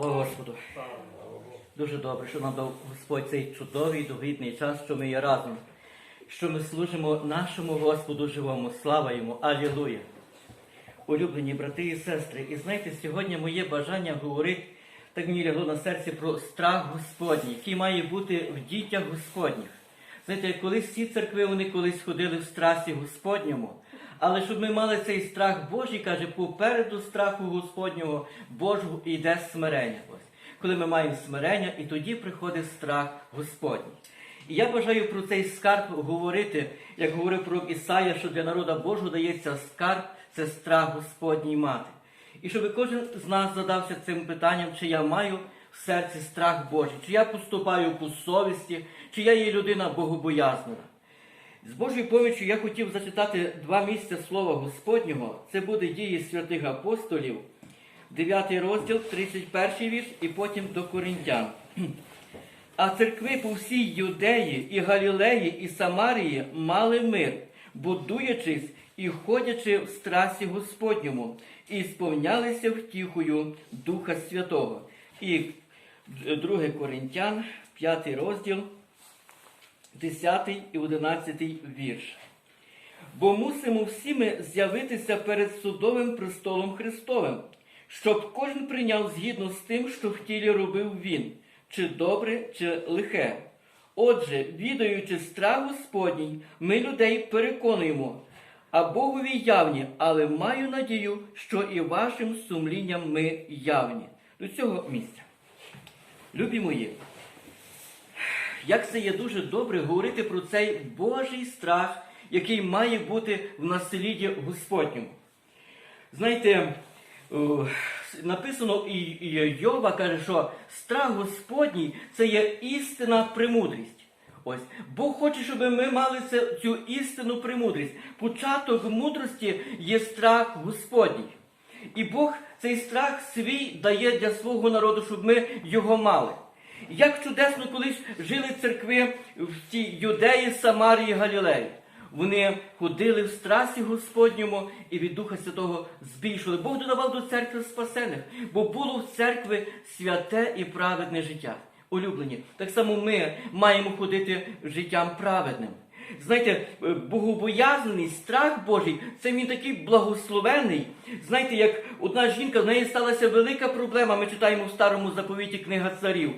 Слава Господу. Дуже добре, що нам дав Господь цей чудовий довгідний час, що ми є разом, що ми служимо нашому Господу живому. Слава йому! Алілуя! Улюблені брати і сестри, і знаєте, сьогодні моє бажання говорити, так мені лягло на серці про страх Господній, який має бути в дітях Господніх. Знаєте, колись всі церкви вони колись ходили в страсі Господньому. Але щоб ми мали цей страх Божий, каже, попереду страху Господнього Божого йде смирення. Ось. Коли ми маємо смирення, і тоді приходить страх Господній. І я бажаю про цей скарб говорити, як говорив про Ісая, що для народа Божого дається скарб це страх Господній мати. І щоб кожен з нас задався цим питанням, чи я маю в серці страх Божий, чи я поступаю по совісті, чи я є людина богобоязнена. З Божою поміччю я хотів зачитати два місця Слова Господнього. Це буде дії святих апостолів, 9 розділ, 31 вірш, і потім до Коринтян. А церкви по всій Юдеї, і Галілеї, і Самарії мали мир, будуючись і ходячи в страсі Господньому, і сповнялися втіхою Духа Святого. І 2 Коринтян, 5 розділ, 10 і 11 вірш. Бо мусимо всі ми з'явитися перед судовим престолом Христовим, щоб кожен прийняв згідно з тим, що в тілі робив він, чи добре, чи лихе. Отже, відаючи страх Господній, ми людей переконуємо, а Богові явні, але маю надію, що і вашим сумлінням ми явні. До цього місця. Любі мої, як це є дуже добре говорити про цей Божий страх, який має бути в насліді Господньому. Знаєте, написано і Йова каже, що страх Господній це є істина премудрість. Ось Бог хоче, щоб ми мали цю істинну премудрість. Початок мудрості є страх Господній. І Бог цей страх свій дає для свого народу, щоб ми його мали. Як чудесно колись жили церкви в тій Юдеї, Самарії, Галілеї. Вони ходили в страсі Господньому і від Духа Святого збільшували. Бог додавав до церкви спасених, бо було в церкві святе і праведне життя. Улюблені, так само ми маємо ходити життям праведним. Знаєте, е, богобоязний страх Божий, це він такий благословений. Знаєте, як одна жінка, в неї сталася велика проблема. Ми читаємо в старому заповіті книга царів.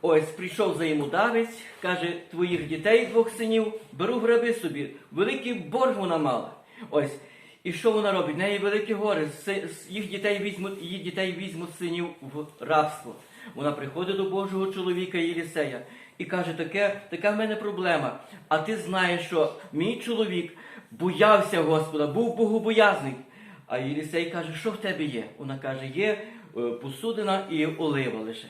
Ось прийшов заємодавець, каже, твоїх дітей, двох синів, беру в раби собі. Великий борг вона мала. Ось. І що вона робить? В неї великі гори. Їх дітей візьмуть, її дітей візьмуть синів в рабство. Вона приходить до Божого чоловіка Єлісея і каже, таке, така в мене проблема. А ти знаєш, що мій чоловік боявся Господа, був богобоязний. А Єлісей каже, що в тебе є? Вона каже, є е, посудина і олива лише.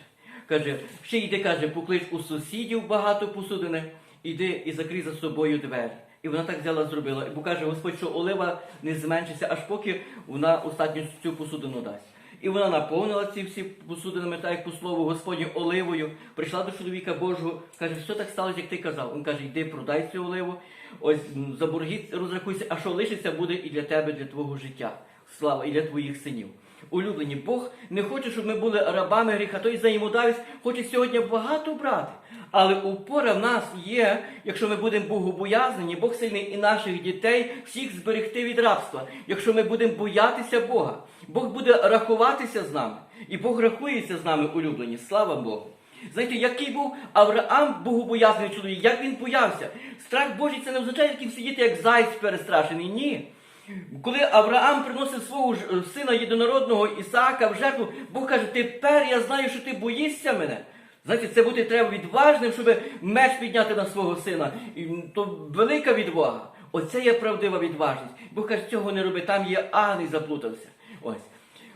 Каже, ще йди, каже, поклич у сусідів багато посудини, іди і закрий за собою двері. І вона так взяла, зробила. Бо каже Господь, що олива не зменшиться, аж поки вона останню цю посудину дасть. І вона наповнила ці всі посудинами, так як по слову Господню оливою, прийшла до чоловіка Божого, каже, що так сталося, як ти казав. Він каже, йди, продай цю оливу, ось за борги розрахуйся, а що лишиться буде і для тебе, для твого життя. Слава, і для твоїх синів. Улюблені, Бог не хоче, щоб ми були рабами гріха. Той взаємодавець хоче сьогодні багато брати. Але упора в нас є, якщо ми будемо богобоязнені, Бог сильний і наших дітей всіх зберегти від рабства. Якщо ми будемо боятися Бога, Бог буде рахуватися з нами. І Бог рахується з нами, улюблені. Слава Богу. Знаєте, який був Авраам богобоязний чоловік, як він боявся. Страх Божий це не означає, яким сидіти, як зайць перестрашений. Ні. Коли Авраам приносив свого е, сина єдинородного Ісаака в жертву, Бог каже, тепер я знаю, що ти боїшся мене. Знаєте, це бути треба відважним, щоб меч підняти на свого сина. І то велика відвага. Оце є правдива відважність. Бог каже, цього не роби, там є агний заплутався. Ось.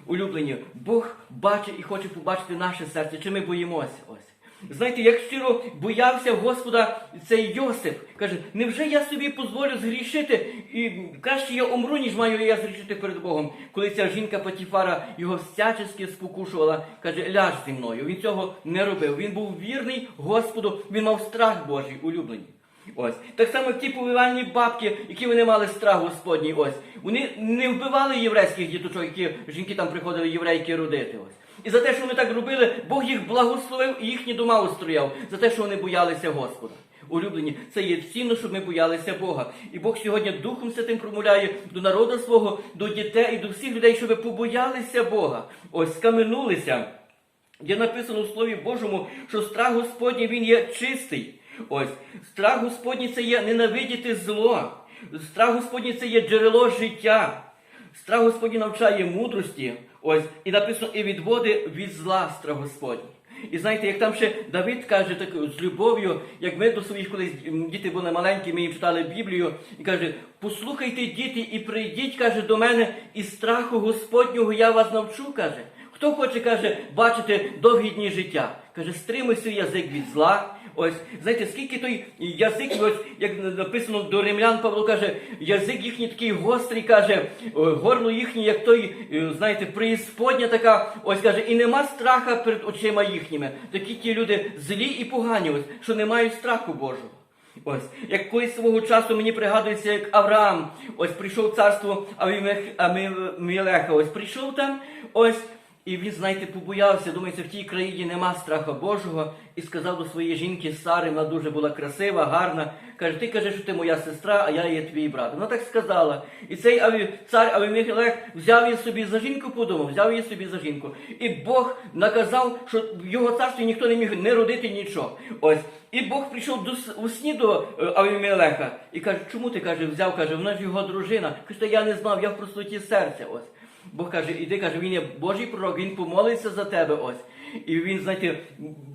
Улюблені, Бог бачить і хоче побачити наше серце, чи ми боїмося. Ось. Знаєте, як щиро боявся Господа цей Йосип, каже, невже я собі дозволю згрішити, і краще я умру, ніж маю я згрішити перед Богом. Коли ця жінка Патіфара його всячески спокушувала, каже, ляж зі мною. Він цього не робив. Він був вірний Господу, він мав страх Божий, улюблені. Ось. Так само, ті повивальні бабки, які вони мали страх Господній, ось. Вони не вбивали єврейських діточок, які жінки там приходили єврейки родити. Ось. І за те, що вони так робили, Бог їх благословив і їхні дома устрояв, за те, що вони боялися Господа. Улюблені, це є цінно, щоб ми боялися Бога. І Бог сьогодні Духом Святим промовляє до народу свого, до дітей і до всіх людей, щоб побоялися Бога. Ось скаменулися. Є написано в Слові Божому, що страх Господній він є чистий. Ось страх Господній це є ненавидіти зло. Страх Господній це є джерело життя. Страх Господній навчає мудрості. Ось, і написано, і відводи від зла страх Господній. І знаєте, як там ще Давид каже так з любов'ю, як ми до своїх колись діти були маленькі, ми їм читали Біблію, і каже: послухайте, діти, і прийдіть, каже, до мене, і страху Господнього я вас навчу, каже. Хто хоче, каже, бачити довгі дні життя? Каже, стримуй свій язик від зла. Ось, знаєте, скільки той язик, ось, як написано до римлян, Павло каже, язик їхній такий гострий, каже, горло їхнє, як той, е, знаєте, преісподня така, ось каже, і нема страха перед очима їхніми. Такі ті люди злі і погані, ось, що не мають страху Божого. Ось, як колись свого часу мені пригадується, як Авраам ось прийшов царство Амілеха, ось прийшов там, ось, і він, знаєте, побоявся, думається, в тій країні нема страха Божого, і сказав до своєї жінки Сари, вона дуже була красива, гарна. Каже, ти кажеш, що ти моя сестра, а я є твій брат. Вона так сказала. І цей Аві, цар Авімелех взяв її собі за жінку подумав, взяв її собі за жінку. І Бог наказав, що в його царстві ніхто не міг не родити нічого. Ось. І Бог прийшов до, у сні до е, Авімелеха і каже, чому ти каже, взяв, каже, вона ж його дружина. Каже, я не знав, я в простоті серця. Ось. Бог каже, іди, каже, він є Божий пророк, він помолиться за тебе ось. І він, знаєте,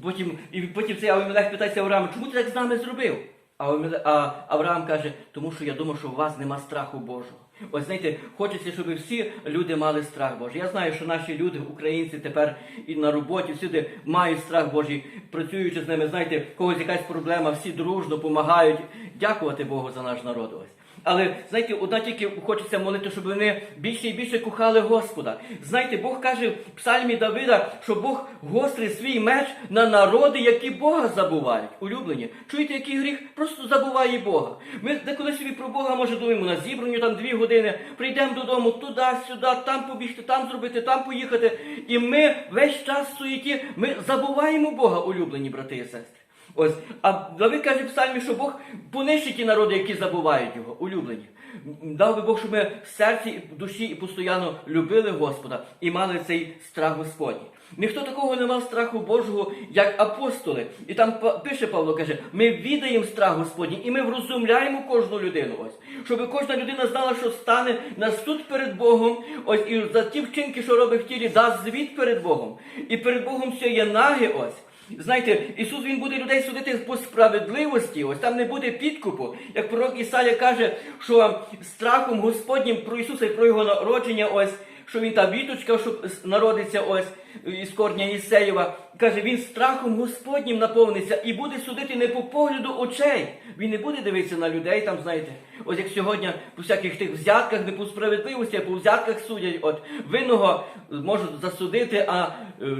потім, і потім цей Авімелех питається Авраама, чому ти так з нами зробив? А Авраам каже, тому що я думав, що у вас нема страху Божого. Ось знаєте, хочеться, щоб всі люди мали страх Божий. Я знаю, що наші люди, українці, тепер і на роботі всюди мають страх Божий, працюючи з ними, знаєте, когось якась проблема, всі дружно допомагають. Дякувати Богу за наш народ. Ось. Але знаєте, одна тільки хочеться молити, щоб вони більше і більше кохали Господа. Знаєте, Бог каже в псальмі Давида, що Бог гострий свій меч на народи, які Бога забувають. Улюблені. Чуєте, який гріх? Просто забуває Бога. Ми деколи собі про Бога може думаємо на зібранню там дві години, прийдемо додому туди, сюди, там побігти, там зробити, там поїхати. І ми весь час в суєті, ми забуваємо Бога, улюблені брати і сестри. Ось, а Давид каже в псальмі, що Бог понищить ті народи, які забувають його, улюблені. Дав би Бог, щоб ми в серці, в душі і постійно любили Господа і мали цей страх Господній. Ніхто такого не мав страху Божого, як апостоли. І там пише Павло, каже, ми відаємо страх Господній, і ми врозумляємо кожну людину. Ось, щоб кожна людина знала, що стане на суд перед Богом, ось і за ті вчинки, що робить в тілі, дасть звіт перед Богом. І перед Богом все є наги ось. Знаєте, Ісус Він буде людей судити по справедливості, ось там не буде підкупу. Як пророк Ісая каже, що страхом Господнім про Ісуса і про Його народження, ось, що Він та віточка, що народиться ось із корня Ісеєва, каже, він страхом Господнім наповниться і буде судити не по погляду очей. Він не буде дивитися на людей, там, знаєте, ось як сьогодні по всяких тих взятках, не по справедливості, а по взятках судять. От винного можуть засудити, а е, е,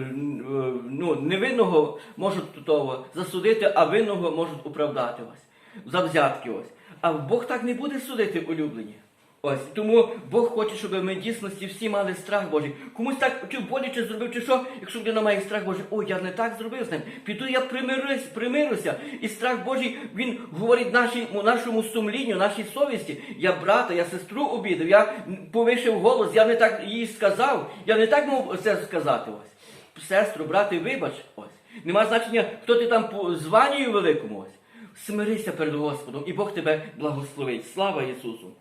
ну, невинного можуть того засудити, а винного можуть оправдати ось. За взятки ось. А Бог так не буде судити улюблені. Ось тому Бог хоче, щоб ми дійсності всі мали страх Божий. Комусь так чи боляче зробив, чи що, якщо людина має страх Божий, ой, я не так зробив з ним. Піду я примирюсь, примирюся. І страх Божий він говорить нашій, нашому сумлінню, нашій совісті. Я брата, я сестру обідав, я повишив голос, я не так їй сказав, я не так мав це сказати. Ось. Сестру, брате, вибач, ось. Нема значення, хто ти там по званню великому ось. Смирися перед Господом, і Бог тебе благословить. Слава Ісусу!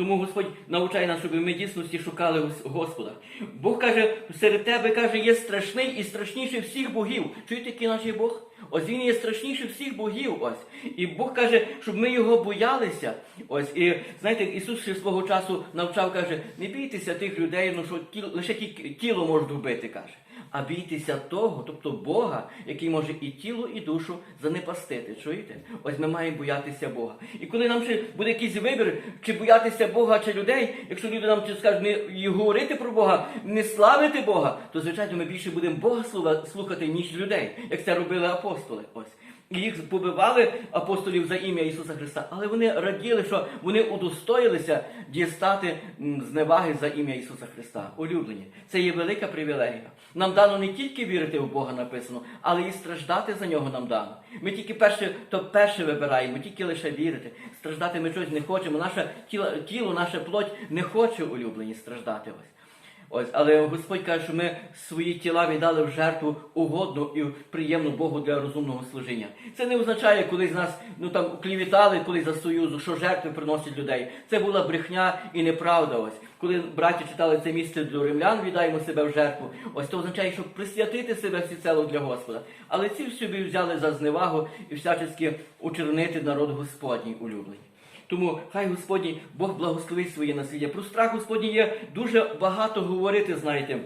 Тому Господь навчає нас, щоб ми дійсності шукали Господа. Бог каже, серед тебе каже, є страшний і страшніший всіх богів. Чуєте, який наш Бог? Ось він є страшніший всіх богів. Ось. І Бог каже, щоб ми його боялися. Ось. І знаєте, Ісус ще свого часу навчав, каже, не бійтеся тих людей, ну що тіло, лише ті- тіло можуть вбити, каже. А бійтеся того, тобто Бога, який може і тіло, і душу занепастити. Чуєте? Ось ми маємо боятися Бога. І коли нам ще буде якийсь вибір, чи боятися Бога, чи людей, якщо люди нам чи скажуть не говорити про Бога, не славити Бога, то звичайно ми більше будемо Бога слухати, ніж людей, як це робили апостоли. Ось. Їх побивали апостолів за ім'я Ісуса Христа, але вони раділи, що вони удостоїлися дістати зневаги за ім'я Ісуса Христа. Улюблені. Це є велика привілегія. Нам дано не тільки вірити в Бога написано, але і страждати за нього нам дано. Ми тільки перше, то перше вибираємо, тільки лише вірити. Страждати ми щось не хочемо. Наше тіло, тіло, наша плоть не хоче улюблені страждати. Ось. Ось, але Господь каже, що ми свої тіла віддали в жертву угодну і приємну Богу для розумного служіння. Це не означає, коли з нас ну там клівітали колись за союзу, що жертви приносять людей. Це була брехня і неправда. Ось коли браті читали це місце до римлян, віддаємо себе в жертву. Ось це означає, щоб присвятити себе всіцело для Господа. Але ці собі взяли за зневагу і всячески учернити народ Господній улюблені. Тому хай Господній Бог благословить своє насліддя. Про страх Господній є дуже багато говорити, знаєте.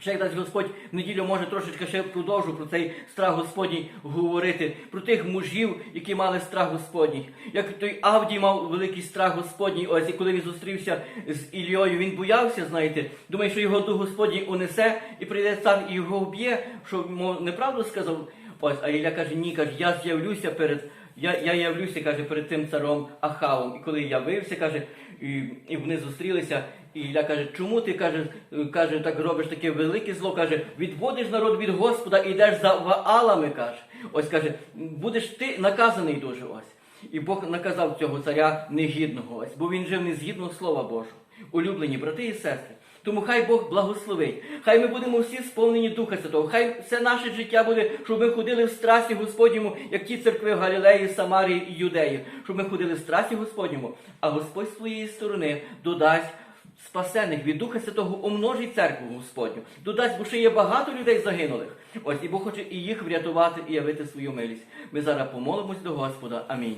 Ще як дасть Господь в неділю може трошечки ще продовжу про цей страх Господній говорити, про тих мужів, які мали страх Господній. Як той Авдій мав великий страх Господній, ось і коли він зустрівся з Іллею, він боявся, знаєте, думає, що його дух Господній унесе і прийде цар і його вб'є, що мов неправду сказав. Ось, а Ілля каже, ні, каже, я з'явлюся перед. Я, я явлюся, каже, перед тим царом Ахавом. І коли явився, каже, і, і вони зустрілися, і Ілля каже, чому ти каже, каже, так робиш таке велике зло? каже, відводиш народ від Господа і йдеш за Ваалами, каже. Ось каже, будеш ти наказаний дуже ось. І Бог наказав цього царя негідного, ось, бо він жив не згідно Слова Божого. Улюблені брати і сестри. Тому хай Бог благословить. Хай ми будемо всі сповнені Духа Святого. Хай все наше життя буде, щоб ми ходили в страсті Господньому, як ті церкви в Галілеї, Самарії і Юдеї. Щоб ми ходили в страсті Господньому, а Господь з своєї сторони додасть спасених від Духа Святого умножить церкву Господню. Додасть, бо ще є багато людей загинулих. Ось і Бог хоче і їх врятувати і явити свою милість. Ми зараз помолимось до Господа. Амінь.